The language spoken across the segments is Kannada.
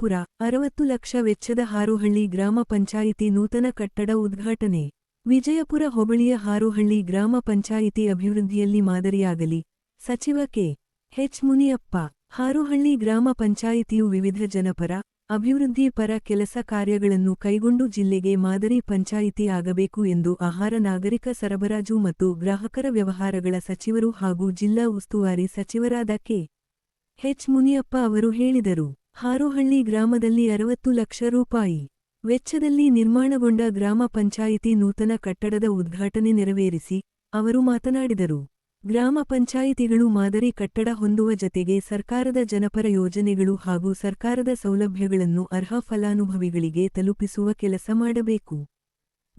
ವಿಜಯಪುರ ಅರವತ್ತು ಲಕ್ಷ ವೆಚ್ಚದ ಹಾರೋಹಳ್ಳಿ ಗ್ರಾಮ ಪಂಚಾಯಿತಿ ನೂತನ ಕಟ್ಟಡ ಉದ್ಘಾಟನೆ. ವಿಜಯಪುರ ಹೋಬಳಿಯ ಹಾರೋಹಳ್ಳಿ ಗ್ರಾಮ ಪಂಚಾಯಿತಿ ಅಭಿವೃದ್ಧಿಯಲ್ಲಿ ಮಾದರಿಯಾಗಲಿ. ಸಚಿವ ಕೆ. ಹೆಚ್ ಮುನಿಯಪ್ಪ, ಹಾರೋಹಳ್ಳಿ ಗ್ರಾಮ ಪಂಚಾಯಿತಿಯು ವಿವಿಧ ಜನಪರ, ಅಭಿವೃದ್ಧಿ ಪರ ಕೆಲಸ ಕಾರ್ಯಗಳನ್ನು ಕೈಗೊಂಡು ಜಿಲ್ಲೆಗೆ ಮಾದರಿ ಪಂಚಾಯಿತಿ ಆಗಬೇಕು ಎಂದು ಆಹಾರ ನಾಗರಿಕ ಸರಬರಾಜು ಮತ್ತು ಗ್ರಾಹಕರ ವ್ಯವಹಾರಗಳ ಸಚಿವರು ಹಾಗೂ ಜಿಲ್ಲಾ ಉಸ್ತುವಾರಿ ಸಚಿವರಾದ ಕೆ. ಹೆಚ್ ಮುನಿಯಪ್ಪ ಅವರು ಹೇಳಿದರು. ಹಾರೋಹಳ್ಳಿ ಗ್ರಾಮದಲ್ಲಿ ಅರವತ್ತು ಲಕ್ಷ ರೂಪಾಯಿ ವೆಚ್ಚದಲ್ಲಿ ನಿರ್ಮಾಣಗೊಂಡ ಗ್ರಾಮ ಪಂಚಾಯಿತಿ ನೂತನ ಕಟ್ಟಡದ ಉದ್ಘಾಟನೆ ನೆರವೇರಿಸಿ ಅವರು ಮಾತನಾಡಿದರು. ಗ್ರಾಮ ಪಂಚಾಯಿತಿಗಳು ಮಾದರಿ ಕಟ್ಟಡ ಹೊಂದುವ ಜತೆಗೆ ಸರ್ಕಾರದ ಜನಪರ ಯೋಜನೆಗಳು ಹಾಗೂ ಸರ್ಕಾರದ ಸೌಲಭ್ಯಗಳನ್ನು ಅರ್ಹ ಫಲಾನುಭವಿಗಳಿಗೆ ತಲುಪಿಸುವ ಕೆಲಸ ಮಾಡಬೇಕು.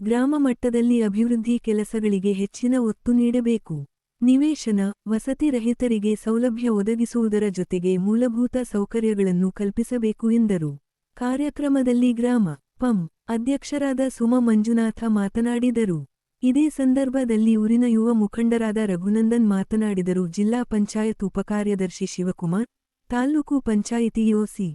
ಗ್ರಾಮ ಮಟ್ಟದಲ್ಲಿ ಅಭಿವೃದ್ಧಿ ಕೆಲಸಗಳಿಗೆ ಹೆಚ್ಚಿನ ಒತ್ತು ನೀಡಬೇಕು. ನಿವೇಶನ, ವಸತಿ ರಹಿತರಿಗೆ ಸೌಲಭ್ಯ ಒದಗಿಸುವುದರ ಜೊತೆಗೆ ಮೂಲಭೂತ ಸೌಕರ್ಯಗಳನ್ನು ಕಲ್ಪಿಸಬೇಕು ಎಂದರು. ಕಾರ್ಯಕ್ರಮದಲ್ಲಿ ಗ್ರಾಮ, ಪಂ, ಅಧ್ಯಕ್ಷರಾದ ಸುಮ ಮಂಜುನಾಥ ಮಾತನಾಡಿದರು. ಇದೇ ಸಂದರ್ಭದಲ್ಲಿ ಊರಿನ ಯುವ ಮುಖಂಡರಾದ ರಘುನಂದನ್ ಮಾತನಾಡಿದರು. ಜಿಲ್ಲಾ ಪಂಚಾಯತ್ ಉಪಕಾರ್ಯದರ್ಶಿ ಶಿವಕುಮಾರ್ ತಾಲ್ಲೂಕು ಪಂಚಾಯಿತಿ ಯೋಸಿ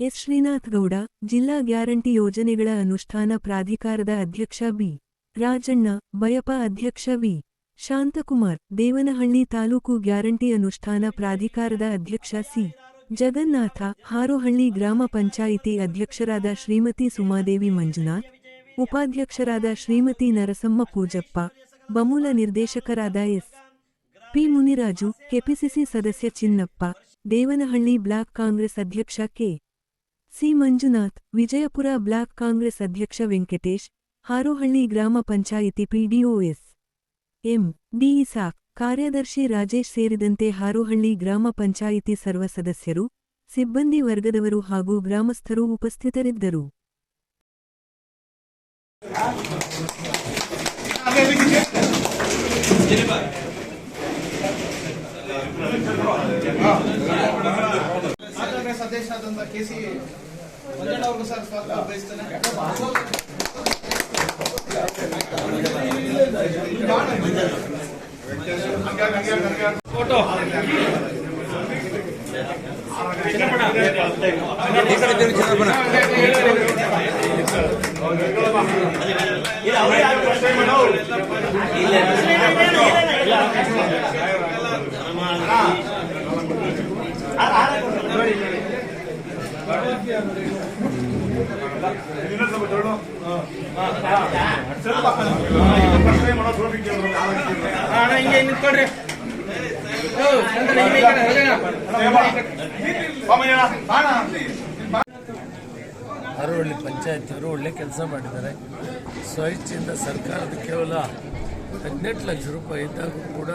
ಎಸ್. ಶ್ರೀನಾಥ್ ಗೌಡ, ಜಿಲ್ಲಾ ಗ್ಯಾರಂಟಿ ಯೋಜನೆಗಳ ಅನುಷ್ಠಾನ ಪ್ರಾಧಿಕಾರದ ಅಧ್ಯಕ್ಷ ಬಿ. ರಾಜಣ್ಣ, ಬಯಪ ಅಧ್ಯಕ್ಷ ವಿ. ಶಾಂತಕುಮಾರ್, ದೇವನಹಳ್ಳಿ ತಾಲೂಕು ಗ್ಯಾರಂಟಿ ಅನುಷ್ಠಾನ ಪ್ರಾಧಿಕಾರದ ಅಧ್ಯಕ್ಷ ಸಿ. ಜಗನ್ನಾಥ, ಹಾರೋಹಳ್ಳಿ ಗ್ರಾಮ ಪಂಚಾಯಿತಿ ಅಧ್ಯಕ್ಷರಾದ ಶ್ರೀಮತಿ ಸುಮಾದೇವಿ ಮಂಜುನಾಥ್, ಉಪಾಧ್ಯಕ್ಷರಾದ ಶ್ರೀಮತಿ ನರಸಮ್ಮ ಪೂಜಪ್ಪ, ಬಮೂಲ ನಿರ್ದೇಶಕರಾದ ಎಸ್. ಪಿ. ಮುನಿರಾಜು, ಕೆಪಿಸಿಸಿ ಸದಸ್ಯ ಚಿನ್ನಪ್ಪ, ದೇವನಹಳ್ಳಿ ಬ್ಲಾಕ್ ಕಾಂಗ್ರೆಸ್ ಅಧ್ಯಕ್ಷ K. C. Manjunath, Vijayapura block Congress ಅಧ್ಯಕ್ಷ ವೆಂಕಟೇಶ್, ಹಾರೋಹಳ್ಳಿ ಗ್ರಾಮ ಪಂಚಾಯಿತಿ ಪಿಡಿಒಎಸ್ ಎಂ. ಡಿ. ಕಾರ್ಯದರ್ಶಿ ರಾಜೇಶ್ ಸೇರಿದಂತೆ ಹಾರೋಹಳ್ಳಿ ಗ್ರಾಮ ಪಂಚಾಯಿತಿ ಸರ್ವ ಸದಸ್ಯರು, ಸಿಬ್ಬಂದಿ ವರ್ಗದವರು ಹಾಗೂ ಗ್ರಾಮಸ್ಥರು ಉಪಸ್ಥಿತರಿದ್ದರು. ಅಣ್ಣ ಹಿಂಗೆ ಹೋಗೋಣ. ಹರವಳ್ಳಿ ಪಂಚಾಯತಿಯವರು ಒಳ್ಳೆ ಕೆಲಸ ಮಾಡಿದ್ದಾರೆ. ಸ್ವಇಚ್ಛೆಯಿಂದ ಸರ್ಕಾರದ ಕೇವಲ ಹದಿನೆಂಟು ಲಕ್ಷ ರೂಪಾಯಿ ಇದ್ದಾಗೂ ಕೂಡ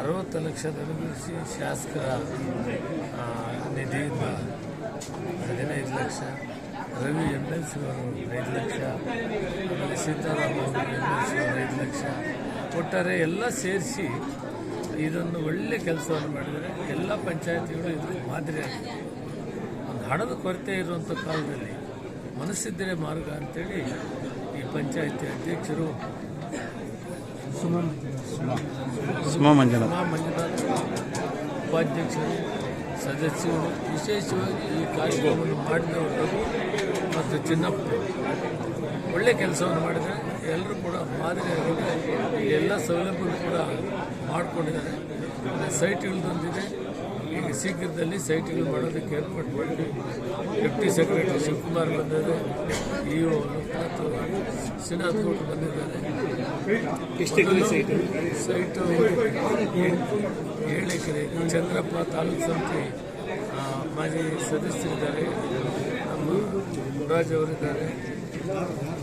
ಅರವತ್ತು ಲಕ್ಷ ಅನುಭವಿಸಿ ಶಾಸಕರ ನಿಧಿಯಿಂದ ಹದಿನೈದು lakh. Ravi M L C ಅವರು ಐದು ಲಕ್ಷ ಆಮೇಲೆ ಸೀತಾರಾಮ್ ಅವರು ಎಂ ಎಲ್ ಸಿ ಅವರು ಐದು ಲಕ್ಷ. ಒಟ್ಟಾರೆ ಎಲ್ಲ ಸೇರಿಸಿ ಇದೊಂದು ಒಳ್ಳೆ ಕೆಲಸವನ್ನು ಮಾಡಿದರೆ ಎಲ್ಲ ಪಂಚಾಯತಿಗಳು ಇದು ಮಾದರಿಯಾಗಿದೆ ಒಂದು ಹಣದ ಕೊರತೆ ಇರುವಂಥ ಕಾಲದಲ್ಲಿ ಮನಸ್ಸಿದ್ದರೆ ಮಾರ್ಗ ಅಂತೇಳಿ ಈ ಪಂಚಾಯತಿ ಅಧ್ಯಕ್ಷರು ಸುಮ ಸುಮಂಜಲ ಮಂಜುನಾಥ್. ಉಪಾಧ್ಯಕ್ಷರು ಸದಸ್ಯರು, ವಿಶೇಷವಾಗಿ ಈ ಕಾರ್ಯಕ್ರಮವನ್ನು ಮಾಡಿದವರು ಮತ್ತು ಚಿನ್ನಪ್ಪ. ಒಳ್ಳೆ ಕೆಲಸವನ್ನು ಮಾಡಿದರೆ ಎಲ್ಲರೂ ಕೂಡ ಈ ಎಲ್ಲ ಸೌಲಭ್ಯಗಳು ಕೂಡ ಮಾಡಿಕೊಂಡಿದ್ದಾರೆ. ಸೈಟ್ಗಳದೊಂದಿದೆ ಈಗ ಶೀಘ್ರದಲ್ಲಿ ಸೈಟ್ಗಳು ಮಾಡೋದಕ್ಕೆ ಏರ್ಪಾಟ್ ಮಾಡಿ ಡೆಪ್ಟಿ ಸೆಕ್ರೆಟರಿ ಶಿವಕುಮಾರ್ ಬಂದಿದೆ ಇ ಒ ಲೋಕನಾಥ್ ಶ್ರೀನಾಥ್ ಗೌಡ್ ಬಂದಿದ್ದಾರೆ. ಸೈಟ್ ಏಳು ಎಕರೆ. ಚಂದ್ರಪ್ಪ ತಾಲೂಕು ಸಮಿತಿ ಮಾಜಿ ಸದಸ್ಯರಿದ್ದಾರೆ. ನಮ್ಮ ಮುರಾಜ್ ಅವರಿದ್ದಾರೆ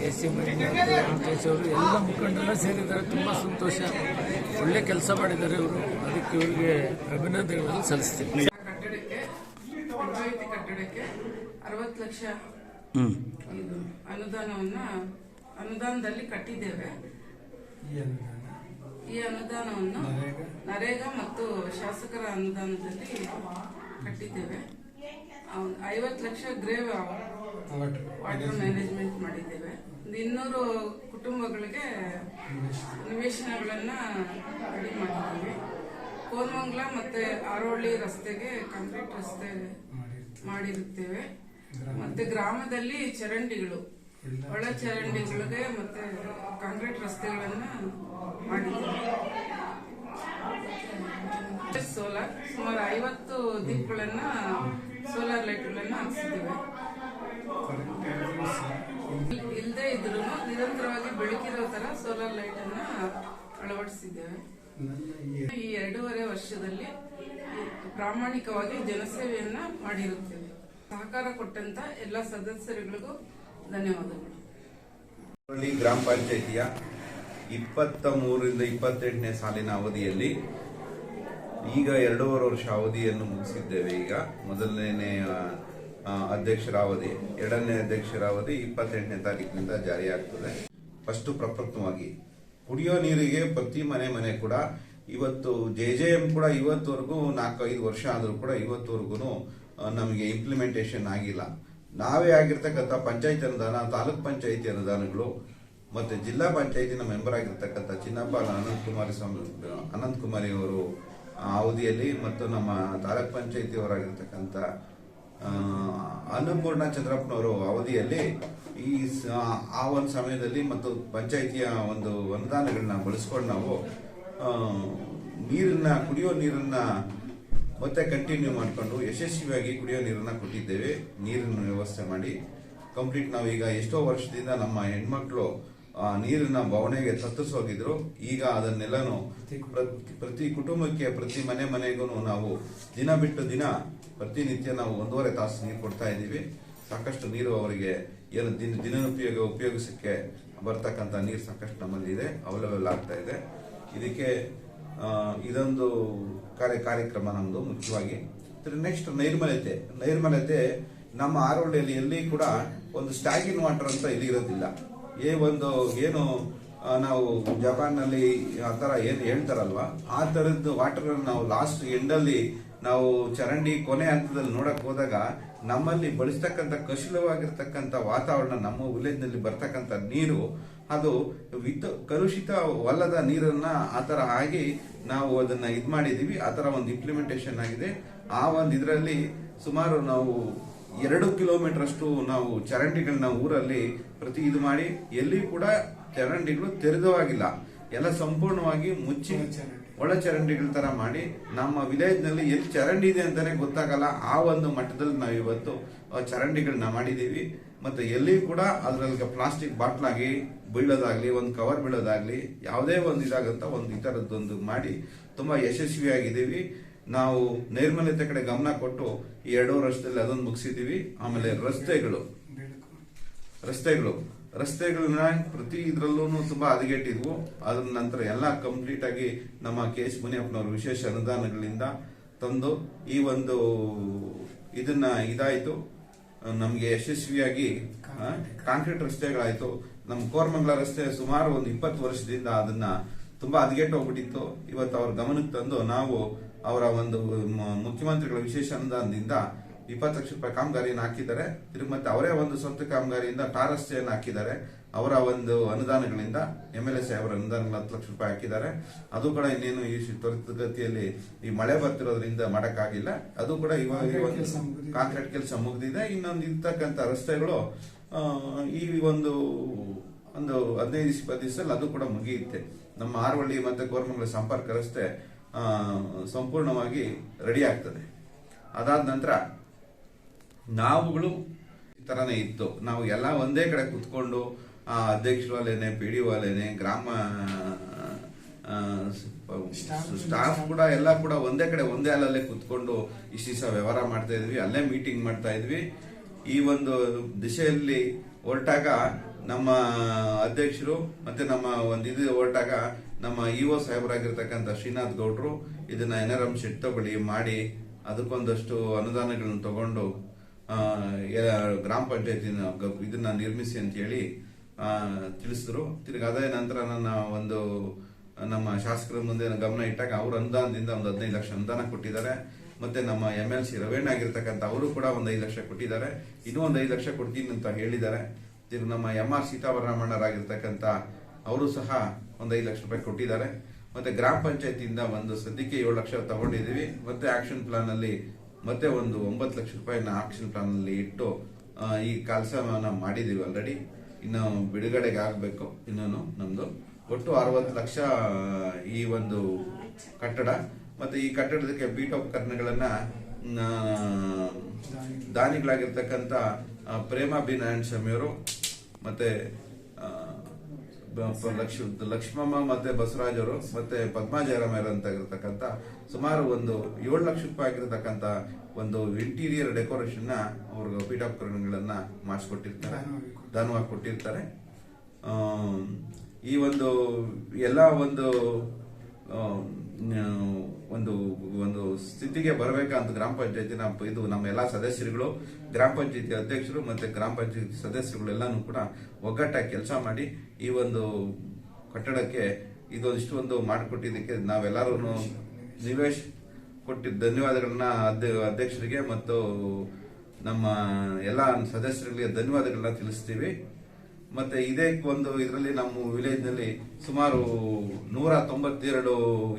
ಎ ಸಿ ಮಂಜುನಾಥ್ ವೆಂಕಟೇಶ್ ಅವರು ಎಲ್ಲ ಮುಖಂಡರೆಲ್ಲ ಸೇರಿದ್ದಾರೆ. ತುಂಬ ಸಂತೋಷ. ಒಳ್ಳೆ ಕೆಲಸ ಮಾಡಿದ್ದಾರೆ ಇವರು. ಇವರಿಗೆ ಅಭಿನಂದನೆಗಳನ್ನು ಸಲ್ಲಿಸ್ತೀನಿ. ಕಟ್ಟಡಕ್ಕೆ ಪಂಚಾಯಿತಿ ಕಟ್ಟಡಕ್ಕೆ ಅರವತ್ತು ಲಕ್ಷ ಇದು ಅನುದಾನವನ್ನ ಅನುದಾನದಲ್ಲಿ ಕಟ್ಟಿದ್ದೇವೆ. ಈ ಅನುದಾನವನ್ನು ನರೇಗಾ? ಮತ್ತು ಶಾಸಕರ ಅನುದಾನದಲ್ಲಿ ಕಟ್ಟಿದ್ದೇವೆ. ಐವತ್ತು ಲಕ್ಷ ಗ್ರೇವ್ ವಾಟರ್ ಮ್ಯಾನೇಜ್ಮೆಂಟ್ ಮಾಡಿದ್ದೇವೆ. ಒಂದು ಇನ್ನೂರು ಕುಟುಂಬಗಳಿಗೆ ನಿವೇಶನಗಳನ್ನ ರೆಡಿ ಮಾಡಿದ್ದೀವಿ. ಕೋರ್ಮಂಗ್ಲ ಮತ್ತೆ ಆರೋಳಿ ರಸ್ತೆಗೆ ಕಾಂಕ್ರೀಟ್ ರಸ್ತೆ ಮಾಡಿರುತ್ತೇವೆ. ಮತ್ತೆ ಗ್ರಾಮದಲ್ಲಿ ಚರಂಡಿಗಳು. ಒಳ ಚರಂಡಿಗಳಿಗೆ ಮತ್ತೆ ಕಾಂಕ್ರೀಟ್ ರಸ್ತೆಗಳನ್ನ ಮಾಡಿದ್ದೇವೆ. ಸೋಲಾರ್ ಸುಮಾರು ಐವತ್ತು ದೀಪಗಳನ್ನ ಸೋಲಾರ್ ಲೈಟ್ಗಳನ್ನ ಹಾಕ್ಸಿದ್ದೇವೆ. ಇಲ್ಲದೆ ಇದ್ರೂ ನಿರಂತರವಾಗಿ ಬೆಳಕಿರೋ ತರ ಸೋಲಾರ್ ಲೈಟ್ ಅನ್ನ ಅಳವಡಿಸಿದ್ದೇವೆ. ಈ ಎರಡೂವರೆ ವರ್ಷದಲ್ಲಿ ಪ್ರಾಮಾಣಿಕವಾಗಿ ಜನಸೇವೆಯನ್ನ ಮಾಡಿರುತ್ತೇವೆ. ಸಹಕಾರ ಕೊಟ್ಟಂತ ಎಲ್ಲ ಸದಸ್ಯರುಗಳಿಗೂ ಧನ್ಯವಾದಗಳು. ಗ್ರಾಮ ಪಂಚಾಯಿತಿಯ ಇಪ್ಪತ್ತ ಮೂರರಿಂದ ಇಪ್ಪತ್ತೆಂಟನೇ ಸಾಲಿನ ಅವಧಿಯಲ್ಲಿ ಈಗ ಎರಡೂವರೆ ವರ್ಷ ಅವಧಿಯನ್ನು ಮುಗಿಸಿದ್ದೇವೆ. ಈಗ ಮೊದಲನೇ ಅಧ್ಯಕ್ಷರ ಅವಧಿ ಎರಡನೇ ಅಧ್ಯಕ್ಷರ ಅವಧಿ ಇಪ್ಪತ್ತೆಂಟನೇ ತಾರೀಕಿನಿಂದ ಜಾರಿಯಾಗ್ತದೆ. ಫಸ್ಟ್ ಪ್ರಪ್ರಥಮವಾಗಿ ಕುಡಿಯೋ ನೀರಿಗೆ ಪ್ರತಿ ಮನೆ ಮನೆ ಕೂಡ ಇವತ್ತು ಜೆ ಜೆ ಎಂ ಕೂಡ ಇವತ್ತವರೆಗೂ ನಾಲ್ಕೈದು ವರ್ಷ ಆದರೂ ಕೂಡ ಇವತ್ತವರೆಗೂ ನಮಗೆ ಇಂಪ್ಲಿಮೆಂಟೇಷನ್ ಆಗಿಲ್ಲ. ನಾವೇ ಆಗಿರ್ತಕ್ಕಂಥ ಪಂಚಾಯತ್ ಅನುದಾನ ತಾಲೂಕ್ ಪಂಚಾಯತಿ ಅನುದಾನಗಳು ಮತ್ತು ಜಿಲ್ಲಾ ಪಂಚಾಯತಿನ ಮೆಂಬರ್ ಆಗಿರ್ತಕ್ಕಂಥ ಚಿನ್ನಪ್ಪ ಅನಂತ್ ಕುಮಾರಿ ಸ್ವಾಮಿ ಅನಂತ್ ಕುಮಾರಿ ಅವರು ಅವಧಿಯಲ್ಲಿ ಮತ್ತು ನಮ್ಮ ತಾಲೂಕ್ ಪಂಚಾಯತಿ ಅವರಾಗಿರ್ತಕ್ಕಂಥ ಆ, ಅನ್ನಪೂರ್ಣ ಚಂದ್ರಪ್ಪನವರು ಅವಧಿಯಲ್ಲಿ ಈ ಆ ಒಂದು ಸಮಯದಲ್ಲಿ ಮತ್ತು ಪಂಚಾಯಿತಿಯ ಒಂದು ಅನುದಾನಗಳನ್ನ ಬಳಸ್ಕೊಂಡು ನಾವು ನೀರನ್ನ, ಕುಡಿಯೋ ನೀರನ್ನ ಮತ್ತೆ ಕಂಟಿನ್ಯೂ ಮಾಡಿಕೊಂಡು ಯಶಸ್ವಿಯಾಗಿ ಕುಡಿಯೋ ನೀರನ್ನ ಕೊಟ್ಟಿದ್ದೇವೆ. ನೀರಿನ ವ್ಯವಸ್ಥೆ ಮಾಡಿ. ಕಂಪ್ಲೀಟ್ ನಾವೀಗ ಎಷ್ಟೋ ವರ್ಷದಿಂದ ನಮ್ಮ ಹೆಣ್ಮಕ್ಳು ನೀರಿನ ಬವಣೆಗೆ ತತ್ತಿಸೋಗಿದ್ರು ಈಗ ಅದನ್ನೆಲ್ಲನು ಪ್ರತಿ- ಕುಟುಂಬಕ್ಕೆ, ಪ್ರತಿ ಮನೆ ಮನೆಗೂ ನಾವು ದಿನ ಬಿಟ್ಟು ದಿನ ಪ್ರತಿನಿತ್ಯ ನಾವು ಒಂದೂವರೆ ತಾಸು ನೀರು ಕೊಡ್ತಾ ಇದ್ದೀವಿ. ಸಾಕಷ್ಟು ನೀರು ಅವರಿಗೆ ಏನು ದಿನ, ದಿನೋಪಯೋಗ, ಉಪಯೋಗಿಸಕ್ಕೆ ಬರ್ತಕ್ಕಂಥ ನೀರು ಸಾಕಷ್ಟು ನಮ್ಮಲ್ಲಿ ಇದೆ. ಅವೈಲೇಬಲ್ ಆಗ್ತಾ ಇದೆ. ಇದಕ್ಕೆ ಇದೊಂದು ಕಾರ್ಯ, ಕಾರ್ಯಕ್ರಮ ನಮ್ಮದು ಮುಖ್ಯವಾಗಿ. ನೆಕ್ಸ್ಟ್ ನೈರ್ಮಲ್ಯತೆ. ನೈರ್ಮಲ್ಯತೆ ನಮ್ಮ ಆರೋಳ್ಳಿಯಲ್ಲಿ ಎಲ್ಲಿ ಕೂಡ ಒಂದು ಸ್ಟ್ಯಾಗಿನ್ ವಾಟರ್ ಅಂತ ಇಲ್ಲಿ ಇರೋದಿಲ್ಲ. ಏ ಒಂದು ಏನು ನಾವು ಜಪಾನ್ನಲ್ಲಿ ಆ ಥರ ಏನು ಹೇಳ್ತಾರಲ್ವಾ? ಆ ಥರದ್ದು ವಾಟರ್ ನಾವು ಲಾಸ್ಟ್ ಎಂಡಲ್ಲಿ ನಾವು ಚರಂಡಿ ಕೊನೆ ಹಂತದಲ್ಲಿ ನೋಡಕ್ ಹೋದಾಗ ನಮ್ಮಲ್ಲಿ ಬಳಸ್ತಕ್ಕಂಥ ಕಶುಲವಾಗಿರ್ತಕ್ಕಂಥ ವಾತಾವರಣ ನಮ್ಮ ವಿಲೇಜ್ನಲ್ಲಿ ಬರ್ತಕ್ಕಂತ ನೀರು, ಅದು ವಿತ್ ಕಲುಷಿತವಲ್ಲದ ನೀರನ್ನ ಆ ಥರ ಆಗಿ ನಾವು ಅದನ್ನ ಇದು ಮಾಡಿದೀವಿ. ಆ ಥರ ಒಂದು ಇಂಪ್ಲಿಮೆಂಟೇಷನ್ ಆಗಿದೆ. ಆ ಒಂದು ಇದರಲ್ಲಿ ಸುಮಾರು ನಾವು ಎರಡು ಕಿಲೋಮೀಟರ್ ಅಷ್ಟು ನಾವು ಚರಂಡಿಗಳನ್ನ ಊರಲ್ಲಿ ಪ್ರತಿ ಇದು ಮಾಡಿ ಎಲ್ಲಿ ಕೂಡ ಚರಂಡಿಗಳು ತೆರೆದವಾಗಿಲ್ಲ. ಎಲ್ಲ ಸಂಪೂರ್ಣವಾಗಿ ಮುಚ್ಚಿ ಒಳ ಚರಂಡಿಗಳ ತರ ಮಾಡಿ ನಮ್ಮ ವಿಲೇಜ್ನಲ್ಲಿ ಎಲ್ಲಿ ಚರಂಡಿ ಇದೆ ಅಂತಾನೆ ಗೊತ್ತಾಗಲ್ಲ. ಆ ಒಂದು ಮಟ್ಟದಲ್ಲಿ ನಾವು ಇವತ್ತು ಚರಂಡಿಗಳನ್ನ ಮಾಡಿದೀವಿ ಮತ್ತೆ ಎಲ್ಲಿ ಕೂಡ ಅದ್ರಲ್ಲಿ ಪ್ಲಾಸ್ಟಿಕ್ ಬಾಟ್ಲಾಗಿ ಬೀಳೋದಾಗ್ಲಿ ಒಂದು ಕವರ್ ಬೀಳೋದಾಗ್ಲಿ ಯಾವುದೇ ಒಂದು ಇದಾಗಂತ ಒಂದು ಈ ಥರದ್ದೊಂದು ಮಾಡಿ ತುಂಬಾ ಯಶಸ್ವಿಯಾಗಿದ್ದೀವಿ. ನಾವು ನೈರ್ಮಲ್ಯತೆ ಕಡೆ ಗಮನ ಕೊಟ್ಟು ಈ ರಸ್ತೆಯಲ್ಲಿ ವರ್ಷದಲ್ಲಿ ಅದೊಂದು ಮುಗಿಸಿದೀವಿ ಆಮೇಲೆ ರಸ್ತೆಗಳು. ರಸ್ತೆಗಳು. ರಸ್ತೆಗಳನ್ನ ಪ್ರತಿ ಇದರಲ್ಲೂ ತುಂಬಾ ಹದಗೆಟ್ಟಿದ್ವು. ಅದ್ರ ನಂತರ ಎಲ್ಲ ಕಂಪ್ಲೀಟ್ ಆಗಿ ನಮ್ಮ ಕೆ ಎಸ್ ಮುನಿಯಪ್ಪನವರು ವಿಶೇಷ ಅನುದಾನಗಳಿಂದ ತಂದು ಈ ಒಂದು ಇದನ್ನ ಇದಾಯಿತು. ನಮಗೆ ಯಶಸ್ವಿಯಾಗಿ ಕಾಂಕ್ರೀಟ್ ರಸ್ತೆಗಳಾಯಿತು. ನಮ್ಮ ಕೋರಮಂಗಲ ರಸ್ತೆ ಸುಮಾರು ಒಂದು ಇಪ್ಪತ್ತು ವರ್ಷದಿಂದ ಅದನ್ನ ತುಂಬಾ ಹದಗೆಟ್ಟು ಹೋಗ್ಬಿಟ್ಟಿತ್ತು ಇವತ್ತು ಅವ್ರ ಗಮನಕ್ಕೆ ತಂದು ನಾವು ಅವರ ಒಂದು ಮುಖ್ಯಮಂತ್ರಿಗಳ ವಿಶೇಷ ಅನುದಾನದಿಂದ ಇಪ್ಪತ್ತು ಲಕ್ಷ ರೂಪಾಯಿ ಕಾಮಗಾರಿಯನ್ನು ಹಾಕಿದ್ದಾರೆ. ತಿರುಗಿ ಮತ್ತೆ ಅವರೇ ಒಂದು ಸ್ವಂತ ಕಾಮಗಾರಿಯಿಂದ ಟಾರ್ ರಸ್ತೆಯನ್ನು ಹಾಕಿದ್ದಾರೆ. ಅವರ ಒಂದು ಅನುದಾನಗಳಿಂದ ಎಂ ಎಲ್ ಎಸ್ ಅವರ ಅನುದಾನಗಳು ಹತ್ತು ಲಕ್ಷ ರೂಪಾಯಿ ಹಾಕಿದ್ದಾರೆ. ಅದು ಕೂಡ ಇನ್ನೇನು ಈ ತ್ವರಿತಗತಿಯಲ್ಲಿ ಈ ಮಳೆ ಬರ್ತಿರೋದ್ರಿಂದ ಮಾಡೋಕ್ಕಾಗಿಲ್ಲ. ಅದು ಕೂಡ ಇವಾಗ ಒಂದು ಕಾಂಕ್ರೀಟ್ ಕೆಲಸ ಮುಗಿದಿದೆ. ಇನ್ನೊಂದು ಇರ್ತಕ್ಕಂಥ ರಸ್ತೆಗಳು ಈ ಒಂದು ಒಂದು ಹದಿನೈದು ಇಪ್ಪತ್ತು ದಿವಸದಲ್ಲಿ ಅದು ಕೂಡ ಮುಗಿಯುತ್ತೆ. ನಮ್ಮ ಆರವಳ್ಳಿ ಮತ್ತು ಕೋರ್ಮಂಗಲ ಸಂಪರ್ಕ ರಸ್ತೆ ಸಂಪೂರ್ಣವಾಗಿ ರೆಡಿ ಆಗ್ತದೆ. ಅದಾದ ನಂತರ ನಾವುಗಳು ಈ ತರನೇ ಇತ್ತು. ನಾವು ಎಲ್ಲ ಒಂದೇ ಕಡೆ ಕುತ್ಕೊಂಡು ಆ ಅಧ್ಯಕ್ಷರು ಅಲ್ಲೇನೆ ಪಿ ಡಿ ಅಲ್ಲೇನೆ ಗ್ರಾಮ ಸ್ಟಾಫ್ ಕೂಡ ಎಲ್ಲ ಕೂಡ ಒಂದೇ ಕಡೆ ಒಂದೇ ಅಲ್ಲಲ್ಲೇ ಕುತ್ಕೊಂಡು ಇಷ್ಟು ದಿವಸ ವ್ಯವಹಾರ ಮಾಡ್ತಾ ಇದ್ವಿ. ಅಲ್ಲೇ ಮೀಟಿಂಗ್ ಮಾಡ್ತಾ ಇದ್ವಿ. ಈ ಒಂದು ದಿಶೆಯಲ್ಲಿ ಹೊರಟಾಗ ನಮ್ಮ ಅಧ್ಯಕ್ಷರು ಮತ್ತೆ ನಮ್ಮ ಒಂದು ಇದು ಹೊರಟಾಗ ನಮ್ಮ ಇ ಒ ಸಾಹೇಬರಾಗಿರ್ತಕ್ಕಂಥ ಶ್ರೀನಾಥ್ ಗೌಡ್ರು ಇದನ್ನ ಎನ್ ಆರ್ ಎಂ ಶೆಟ್ ತಗೊಳ್ಳಿ ಮಾಡಿ ಅದಕ್ಕೊಂದಷ್ಟು ಅನುದಾನಗಳನ್ನು ತಗೊಂಡು ಗ್ರಾಮ ಪಂಚಾಯತಿನ ಇದನ್ನ ನಿರ್ಮಿಸಿ ಅಂತ ಹೇಳಿ ಆ, ತಿಳಿಸಿದ್ರು. ತಿರ್ಗಿ ಅದೇ ನಂತರ ನನ್ನ ಒಂದು ನಮ್ಮ ಶಾಸಕರ ಮುಂದೆ ಗಮನ ಇಟ್ಟಾಗ ಅವ್ರ ಅನುದಾನದಿಂದ ಒಂದು ಹದಿನೈದು ಲಕ್ಷ ಅನುದಾನ ಕೊಟ್ಟಿದ್ದಾರೆ. ಮತ್ತೆ ನಮ್ಮ ಎಂ ಎಲ್ ಸಿ ರವೇಣ್ಣ ಆಗಿರ್ತಕ್ಕಂಥ ಅವರು ಕೂಡ ಒಂದು ಐದು ಲಕ್ಷ ಕೊಟ್ಟಿದ್ದಾರೆ. ಇನ್ನೂ ಒಂದು ಐದು ಲಕ್ಷ ಕೊಡ್ತೀನಿ ಅಂತ ಹೇಳಿದ್ದಾರೆ. ತಿರ್ಗಿ ನಮ್ಮ ಎಂ ಆರ್ ಸೀತಾರಾಮಣ್ಣರಾಗಿರ್ತಕ್ಕಂಥ ಅವರು ಸಹ ಒಂದು ಐದು ಲಕ್ಷ ರೂಪಾಯಿ ಕೊಟ್ಟಿದ್ದಾರೆ. ಮತ್ತೆ ಗ್ರಾಮ ಪಂಚಾಯತಿಯಿಂದ ಒಂದು ಸದ್ಯಕ್ಕೆ ಏಳು ಲಕ್ಷ ತಗೊಂಡಿದ್ದೀವಿ. ಮತ್ತೆ ಆಕ್ಷನ್ ಪ್ಲಾನ್ ಅಲ್ಲಿ ಮತ್ತೆ ಒಂದು ಒಂಬತ್ತು ಲಕ್ಷ ರೂಪಾಯಿನ ಆಕ್ಷನ್ ಪ್ಲಾನ್ ಅಲ್ಲಿ ಇಟ್ಟು ಈ ಕೆಲಸವನ್ನ ಮಾಡಿದೀವಿ ಆಲ್ರೆಡಿ ಇನ್ನು ಬಿಡುಗಡೆಗೆ ಆಗಬೇಕು ಇನ್ನೂ ನಮ್ದು. ಒಟ್ಟು ಅರವತ್ತು ಲಕ್ಷ ಈ ಒಂದು ಕಟ್ಟಡ. ಮತ್ತೆ ಈ ಕಟ್ಟಡದಕ್ಕೆ ಪೀಠೋಪಕರಣಗಳನ್ನ ಉಪಕರಣಗಳನ್ನು ದಾನಿಗಳಾಗಿರ್ತಕ್ಕಂಥ ಪ್ರೇಮ ಬಿ ನಾರಾಯಣ ಸ್ವಾಮಿಯವರು ಮತ್ತೆ ಲಕ್ಷ ಲಕ್ಷ್ಮಮ್ಮ ಮತ್ತೆ ಬಸವರಾಜ್ ಅವರು ಮತ್ತೆ ಪದ್ಮಾ ಅಂತ ಇರತಕ್ಕಂತ ಸುಮಾರು ಒಂದು ಏಳು ಲಕ್ಷ ರೂಪಾಯಿ ಆಗಿರತಕ್ಕಂತ ಒಂದು ಇಂಟೀರಿಯರ್ ಡೆಕೋರೇಷನ್ನ ಅವ್ರಿಗೆ ಪೀಠೋಪಕರಣಗಳನ್ನ ಮಾಡಿಸ್ಕೊಟ್ಟಿರ್ತಾರೆ. ದಾನವಾಗಿ ಕೊಟ್ಟಿರ್ತಾರೆ. ಈ ಒಂದು ಎಲ್ಲ ಒಂದು ಒಂದು ಒಂದು ಸ್ಥಿತಿಗೆ ಬರಬೇಕಂತ ಗ್ರಾಮ ಪಂಚಾಯತಿನ ಇದು ನಮ್ಮ ಎಲ್ಲಾ ಸದಸ್ಯರುಗಳು, ಗ್ರಾಮ ಪಂಚಾಯತಿ ಅಧ್ಯಕ್ಷರು ಮತ್ತೆ ಗ್ರಾಮ ಪಂಚಾಯತಿ ಸದಸ್ಯರುಗಳು ಎಲ್ಲಾನು ಕೂಡ ಒಗ್ಗಟ್ಟಾಗಿ ಕೆಲಸ ಮಾಡಿ ಈ ಒಂದು ಕಟ್ಟಡಕ್ಕೆ ಇದೊಂದಿಷ್ಟು ಒಂದು ಮಾಡಿಕೊಟ್ಟಿದ್ದಕ್ಕೆ ನಾವೆಲ್ಲರೂ ನಿವೇಶ್ ಕೊಟ್ಟಿದ್ದ ಧನ್ಯವಾದಗಳನ್ನ ಅಧ್ಯ- ಅಧ್ಯಕ್ಷರಿಗೆ ಮತ್ತು ನಮ್ಮ ಎಲ್ಲ ಸದಸ್ಯರಿಗೆ ಧನ್ಯವಾದಗಳನ್ನ ತಿಳಿಸ್ತೀವಿ. ಮತ್ತೆ ಇದೇ ಒಂದು ಇದರಲ್ಲಿ ನಮ್ಮ ವಿಲೇಜ್ನಲ್ಲಿ ಸುಮಾರು ನೂರ ತೊಂಬತ್ತೆರಡು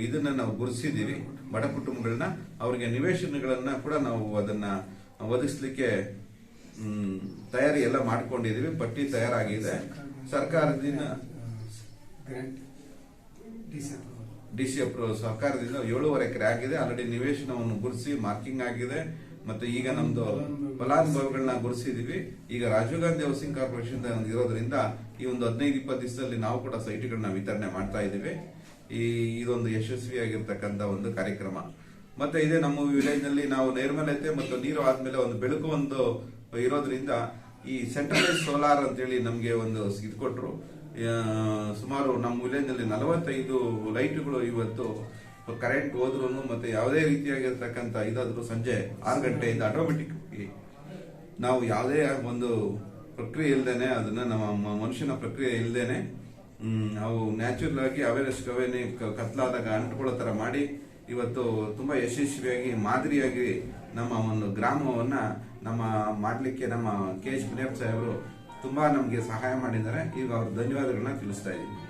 ಇದನ್ನ ನಾವು ಗುರುತಿಸಿದ್ದೀವಿ. ಬಡ ಕುಟುಂಬಗಳನ್ನ ಅವರಿಗೆ ನಿವೇಶನಗಳನ್ನ ಕೂಡ ನಾವು ಅದನ್ನ ಒದಗಿಸ್ಲಿಕ್ಕೆ ತಯಾರಿ ಎಲ್ಲ ಮಾಡ್ಕೊಂಡಿದೀವಿ ಪಟ್ಟಿ ತಯಾರಾಗಿದೆ. ಸರ್ಕಾರದಿಂದ ಡಿ ಸಿ ಅಪ್ರೂವಲ್. ಸರ್ಕಾರದಿಂದ ಏಳೂವರೆ ಎಕರೆ ಆಗಿದೆ. ಆಲ್ರೆಡಿ ನಿವೇಶನವನ್ನು ಗುರುಸಿ ಮಾರ್ಕಿಂಗ್ ಆಗಿದೆ. ಮತ್ತೆ ಈಗ ನಮ್ದು ಫಲಾನುಭವಿಗಳನ್ನ ಗುರುಸಿದೀವಿ ಈಗ ರಾಜೀವ್ ಗಾಂಧಿ ಹೌಸಿಂಗ್ ಕಾರ್ಪೊರೇಷನ್ ಇರೋದ್ರಿಂದ ಈ ಒಂದು ಹದಿನೈದು, ಇಪ್ಪತ್ತು ದಿವಸದಲ್ಲಿ ನಾವು ಕೂಡ ಸೈಟ್ಗಳನ್ನ ವಿತರಣೆ ಮಾಡ್ತಾ ಇದೀವಿ ಈ, ಇದೊಂದು ಯಶಸ್ವಿಯಾಗಿರ್ತಕ್ಕಂಥ ಒಂದು ಕಾರ್ಯಕ್ರಮ. ಮತ್ತೆ ಇದೇ ನಮ್ಮ ವಿಲೇಜ್ನಲ್ಲಿ ನಾವು ನೈರ್ಮಲ್ಯತೆ ಮತ್ತು ನೀರು ಆದ್ಮೇಲೆ ಒಂದು ಬೆಳಕು ಒಂದು ಇರೋದ್ರಿಂದ ಈ ಸೆಂಟ್ರಲೈಸ್ ಸೋಲಾರ್ ಅಂತೇಳಿ ನಮ್ಗೆ ಒಂದು ಇದು ಕೊಟ್ಟರು ಸುಮಾರು ನಮ್ಮ ವಿಲೇಜ್ನಲ್ಲಿ ನಲವತ್ತೈದು ಲೈಟ್ಗಳು ಇವತ್ತು ಕರೆಂಟ್ ಹೋದ್ರು ಮತ್ತೆ ಯಾವುದೇ ರೀತಿಯಾಗಿರ್ತಕ್ಕಂಥ ಇದಾದ್ರೂ ಸಂಜೆ ಆರು ಗಂಟೆಯಿಂದ ಆಟೋಮೆಟಿಕ್ ನಾವು ಯಾವುದೇ ಒಂದು ಪ್ರಕ್ರಿಯೆ ಇಲ್ದೇನೆ ಅದನ್ನ ನಮ್ಮ ಮನುಷ್ಯನ ಪ್ರಕ್ರಿಯೆ ಇಲ್ದೇನೆ ಅವು ನ್ಯಾಚುರಲ್ ಆಗಿ ಕವೇನೆ ಕ- ಕತ್ಲಾದಾಗ ಅಂಟ್ಕೊಳ್ಳೋ ತರ ಮಾಡಿ ಇವತ್ತು ತುಂಬಾ ಯಶಸ್ವಿಯಾಗಿ ಮಾದರಿಯಾಗಿ ನಮ್ಮ ಒಂದು ಗ್ರಾಮವನ್ನ ನಮ್ಮ ಮಾಡ್ಲಿಕ್ಕೆ ನಮ್ಮ ಕೆ ಎಚ್ ಮುನಿಯಪ್ಪ ಸಾಹೇಬರು ತುಂಬಾ ನಮ್ಗೆ ಸಹಾಯ ಮಾಡಿದ್ದಾರೆ. ಈಗ ಅವ್ರ ಧನ್ಯವಾದಗಳನ್ನ ತಿಳಿಸ್ತಾ ಇದ್ದೀವಿ